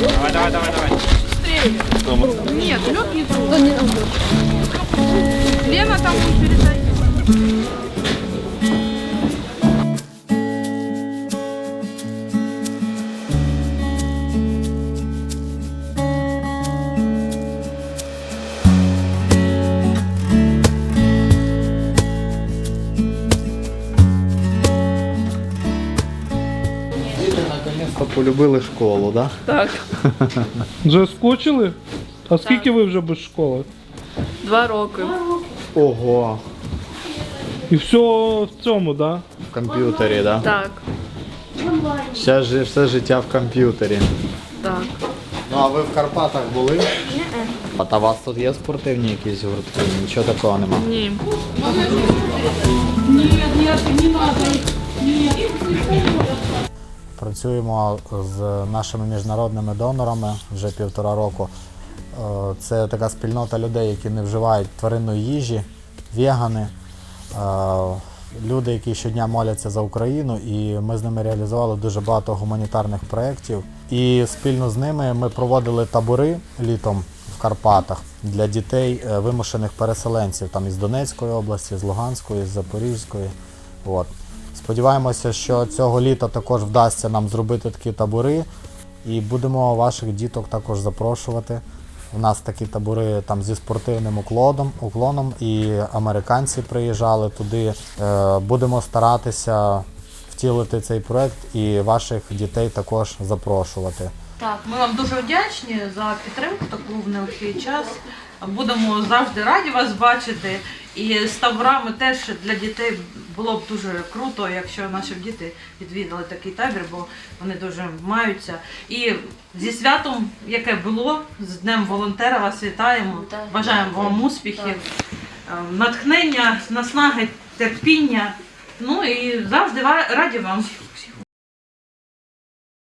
Давай, давай, давай, давай. Нет, лед не трогай. Лена там будет передает. Діти наконец-то полюбили школу, да? Так, Вже скучили? А скільки ви вже без школи? два роки. Ого. І все в цьому, да? В комп'ютері, да? Так, Все, жи- все життя в комп'ютері. так. Ну а ви в Карпатах були? Ні. А та у вас тут є спортивні якісь гуртки? Нічого такого нема. Ні. Працюємо з нашими міжнародними донорами вже півтора року. Е, Це така спільнота людей, які не вживають тваринної їжі, вегани, е, люди, які щодня моляться за Україну, і ми з ними реалізували дуже багато гуманітарних проєктів. І спільно з ними ми проводили табори літом в Карпатах для дітей е, вимушених переселенців там із Донецької області, з Луганської, з Запорізької. От. Сподіваємося, що цього літа також вдасться нам зробити такі табори, і будемо ваших діток також запрошувати. У нас такі табори там зі спортивним уклоном, уклоном і американці приїжджали туди. Е, Будемо старатися втілити цей проект і ваших дітей також запрошувати. Так, ми вам дуже вдячні за підтримку таку в нелегкий час. Будемо завжди раді вас бачити. І з таборами теж для дітей було б дуже круто, якщо наші діти відвідали такий табір, бо вони дуже маються. І зі святом, яке було, з Днем волонтера вас вітаємо. Бажаємо вам успіхів, е, натхнення, наснаги, терпіння. Ну і завжди раді вам.